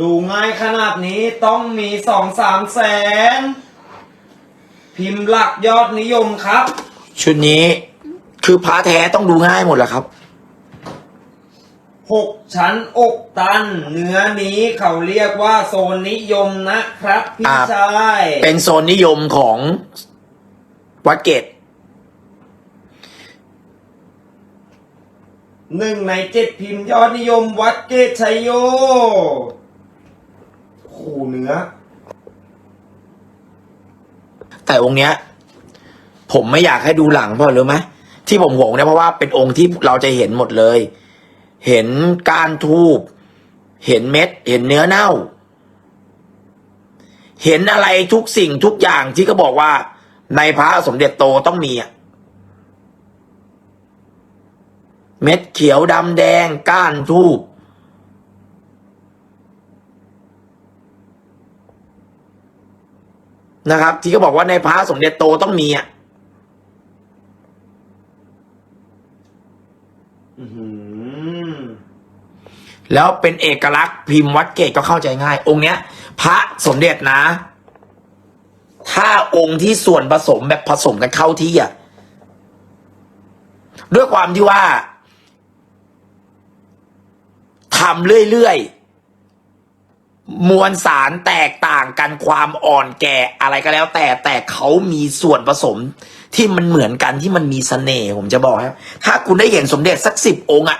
ดูง่ายขนาดนี้ต้องมีสองสามแสน พิมพ์หลักยอดนิยมครับ ชุดนี้คือพระแท้ต้องดูง่ายหมดแหละครับ หกชั้นอกตัน เนื้อนี้เขาเรียกว่าโซนนิยมนะครับ พี่อ่า ชายเป็นโซนนิยมของวัดเกตหนึ่งในเจ็ดพิมพ์ยอดนิยมวัดเกตชัยโย โอ้โหเนื้อ แต่องค์เนี้ย ผมไม่อยากให้ดูหลังเพราะรู้ไหมที่ผมหวงเนี่ยเพราะว่าเป็นองค์ที่เราจะเห็นหมดเลย เห็นก้านทูบเห็นเม็ด เห็นเนื้อเน่า เห็นอะไรทุกสิ่งทุกอย่างที่เขาบอกว่า ในพระสมเด็จโตต้องมีอะเม็ดเขียวดำแดงก้านทูบ นะครับ ที่เขาบอกว่าในพระสมเด็จโตต้องมีอะอื้อหือแล้วเป็นเอกลักษณ์พิมพ์วัดเกตก็เข้าใจง่าย องค์เนี้ย พระสมเด็จนะ ถ้าองค์ที่ส่วนผสมแบบผสมกันเข้าที่อะด้วยความที่ว่าทำเรื่อยๆ มวลสารแตกต่างกันความอ่อนแก่อะไรก็แล้ว แต่แต่เขามีส่วนผสมที่มันเหมือนกันที่มันมีเสน่ห์ผมจะบอกให้ถ้าคุณได้เห็นสมเด็จสักสิบองค์อะ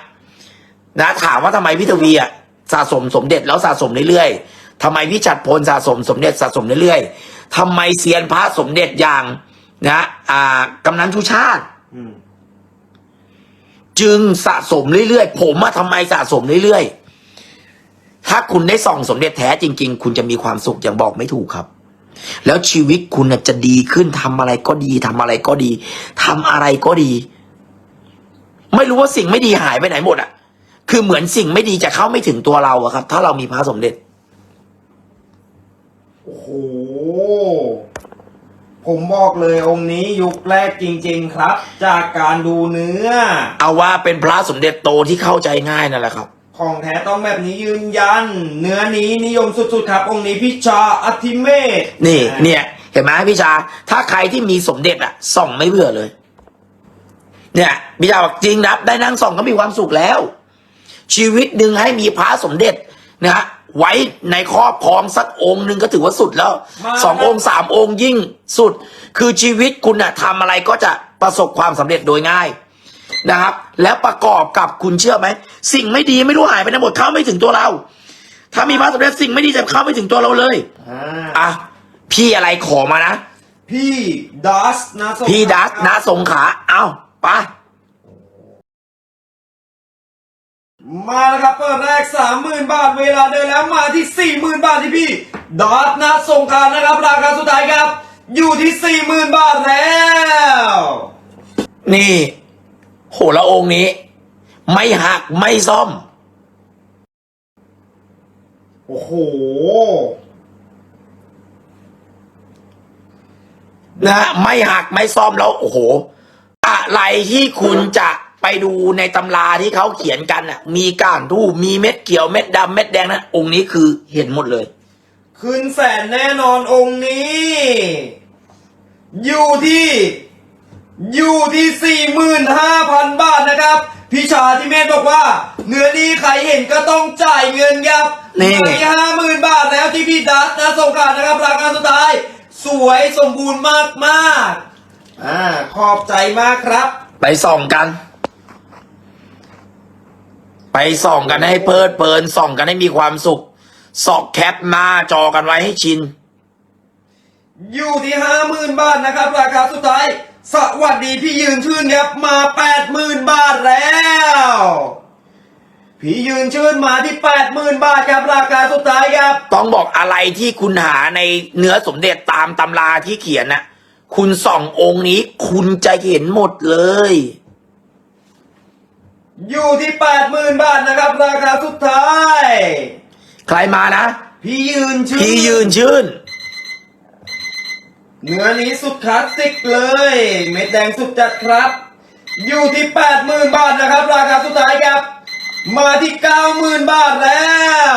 นะถามว่าทำไมพี่ทวีอะสะสมสมเด็จแล้วสะสมเรื่อยๆทำไมพี่จัดพลสะสมสมเด็จสะสมเรื่อยๆทำไมเซียนพระสมเด็จอย่างนะอ่ากำนันทุชาติอืมจึงสะสมเรื่อยๆผมอะทำไมสะสมเรื่อยๆ ถ้าคุณได้ส่องสมเด็จแท้จริง ๆ คุณจะมีความสุขอย่างบอกไม่ถูกครับ แล้วชีวิตคุณน่ะจะดีขึ้นทำอะไรก็ดีทำอะไรก็ดีทำอะไรก็ดี ไม่รู้ว่าสิ่งไม่ดีหายไปไหนหมดอะคือเหมือนสิ่งไม่ดีจะเข้าไม่ถึงตัวเราอะครับ ถ้าเรามีพระสมเด็จโอ้โห ผมบอกเลยองค์นี้ยุคแรกจริง ๆ ครับ จากการดูเนื้อ เอาว่าเป็นพระสมเด็จโตที่เข้าใจง่ายนั่นแหละครับ ของแท้ต้องแบบนี้ยืนยัน เนื้อนี้นิยมสุดๆครับ องค์นี้พิชาอธิเมศนี่เนี่ยเห็นไหมพี่ชา ถ้าใครที่มีสมเด็จอะส่องไม่เบื่อเลย เนี่ยพี่ชาบอกจริงนะได้นั่งส่องก็มีความสุขแล้ว ชีวิตหนึ่งให้มีพระสมเด็จนะฮะไว้ในครอบครองสักองค์หนึ่งก็ถือว่าสุดแล้วสององค์สามองค์ยิ่งสุด คือชีวิตคุณอะทำอะไรก็จะประสบความสำเร็จโดยง่าย นะครับ แล้วประกอบกับคุณเชื่อไหม สิ่งไม่ดีไม่รู้หายไปไหนหมดเข้าไม่ถึงตัวเรา ถ้ามีพระสมเด็จสิ่งไม่ดีจะเข้าไม่ถึงตัวเราเลยอ่าอะพี่อะไรขอมานะ พี่ดัสนะสงพี่ดัสนะสงขลาเอาไปมาแล้วครับเปิดแรกสามหมื่นบาทเวลาเดินแล้วมาที่สี่หมื่นบาทที่พี่ดัสนะสงขลานะครับราคาสุดท้ายครับ อยู่ที่สี่หมื่นบาทแล้ว นี่ โหแล้วองค์นี้ ไม่หักไม่ซ่อม โอ้โหนะฮะไม่หักไม่ซ่อมแล้ว โอ้โห อะไรที่คุณจะไปดูในตำราที่เขาเขียนกันอะ มีก้านทูบมีเม็ดเขียวเม็ดดำเม็ดแดงนะองค์นี้คือเห็นหมดเลยขึ้นแสนแน่นอนองค์นี้ อยู่ที่ อยู่ที่สี่หมื่นห้าพันบาทนะครับ พี่ชาที่เมธบอกว่า เนื้อนี้ใครเห็นก็ต้องจ่ายเงินครับนี่มาที่ห้าหมื่นบาทแล้วที่พี่ดัสนะส่งการนะครับราคาสุดท้าย สวยสมบูรณ์มากมากๆอ่าขอบใจมากครับ ไปส่องกัน ไปส่องกันให้เพลิดเพลินส่องกันให้มีความสุขสอกแคปหน้าจอกันไว้ให้ชิน อยู่ที่ห้าหมื่นบาทนะครับ ราคาสุดท้าย สวัสดีพี่ยืนชื่นครับมาแปดหมื่นบาทแล้ว พี่ยืนชื่นมาที่แปดหมื่นบาทครับราคาสุดท้ายครับ ต้องบอกอะไรที่คุณหาในเนื้อสมเด็จตามตำราที่เขียนน่ะคุณส่ององค์นี้คุณจะเห็นหมดเลย อยู่ที่แปดหมื่นบาทนะครับ ราคาสุดท้าย ใครมานะ พี่ยืนชื่น พี่ยืนชื่น เนื้อนี้สุดคลาสสิกเลย เม็ดแดงสุดจัดครับ อยู่ที่แปดหมื่นบาทนะครับ ราคาสุดท้ายครับ มาที่เก้าหมื่นบาทแล้ว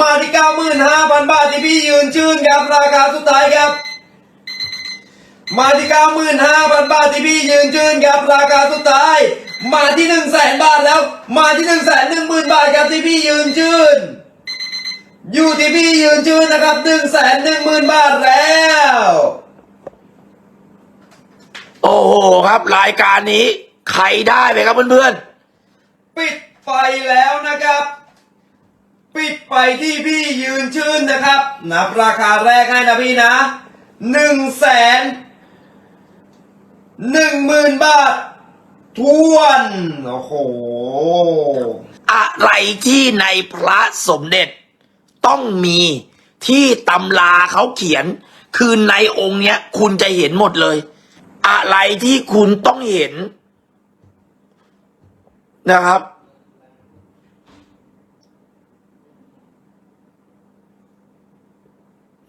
มาที่เก้าหมื่นห้าพันบาทที่พี่ยืนชื่นครับ ราคาสุดท้ายครับ มาที่เก้าหมื่นห้าพันบาทที่พี่ยืนชื่นครับ ราคาสุดท้าย มาที่หนึ่งแสนบาทแล้ว มาที่หนึ่งแสนหนึ่งหมื่นบาทครับที่พี่ยืนชื่น อยู่ที่พี่ยืนชื่นนะครับหนึ่งแสนหนึ่งหมื่นบาทแล้ว โอ้โหครับ รายการนี้ ใครได้ไปครับเพื่อนปิดไฟแล้วนะครับ ปิดไฟที่พี่ยืนชื่นนะครับ นับราคาแรกให้นะพี่นะหนึ่งแสนหนึ่งหมื่นบาททวน โอ้โห ๆ อะไรที่ในพระสมเด็จ ต้องมีที่ตำราเขาเขียน คือในองค์เนี้ย คุณจะเห็นหมดเลย อะไรที่คุณต้องเห็นนะครับ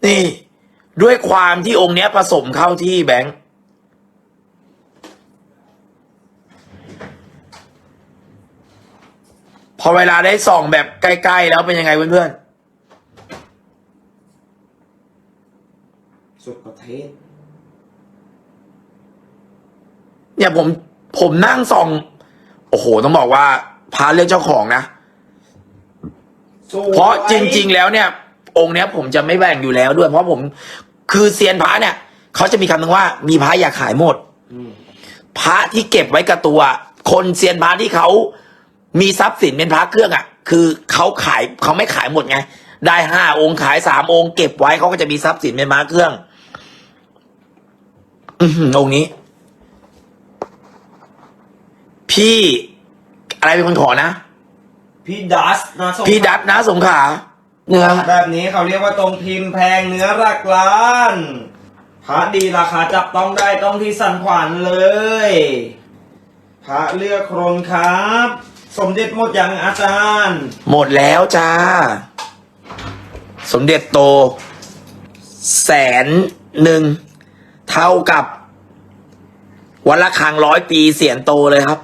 นี่ ด้วยความที่องค์เนี้ยผสมเข้าที่แบงค์พอเวลาได้ส่องแบบใกล้ ๆ แล้วเป็นยังไงเพื่อน สุดประเทศๆเนี่ยผมผมนั่งส่อง โอ้โห ต้องบอกว่าพาเลือกเจ้าของนะสวยเพราะจริง ๆ แล้วเนี่ย องค์เนี้ย ผมจะไม่แบ่งอยู่แล้วด้วย เพราะผม คือเซียนพระเนี่ยเขาจะมีคำหนึ่งว่า มีพระอยากขายหมดอืมพระที่เก็บไว้กับตัว คนเซียนพระที่เขามีทรัพย์สินเป็นพระเครื่องอะ คือเขาขายเขาไม่ขายหมดไง ได้ห้าองค์ขายสามองค์เก็บไว้เขาก็จะมีทรัพย์สินเป็นพระเครื่อง อือหือองค์นี้ พี่ อะไรเป็นคนขอนะ พี่ดัสนะส่งพี่ดัตนะสงขลาเนื้อแบบนี้เขาเรียกว่าตรงพิมพ์แพงเนื้อรักล้านพระดีราคาจับต้องได้ต้องที่สันขวานเลยพระเลือกโครนครับ สมเด็จหมดยังอาจารย์ หมดแล้วจ้า สมเด็จโต แสนหนึ่ง เท่ากับวันละครั้งร้อยปีเสียนโตเลยครับ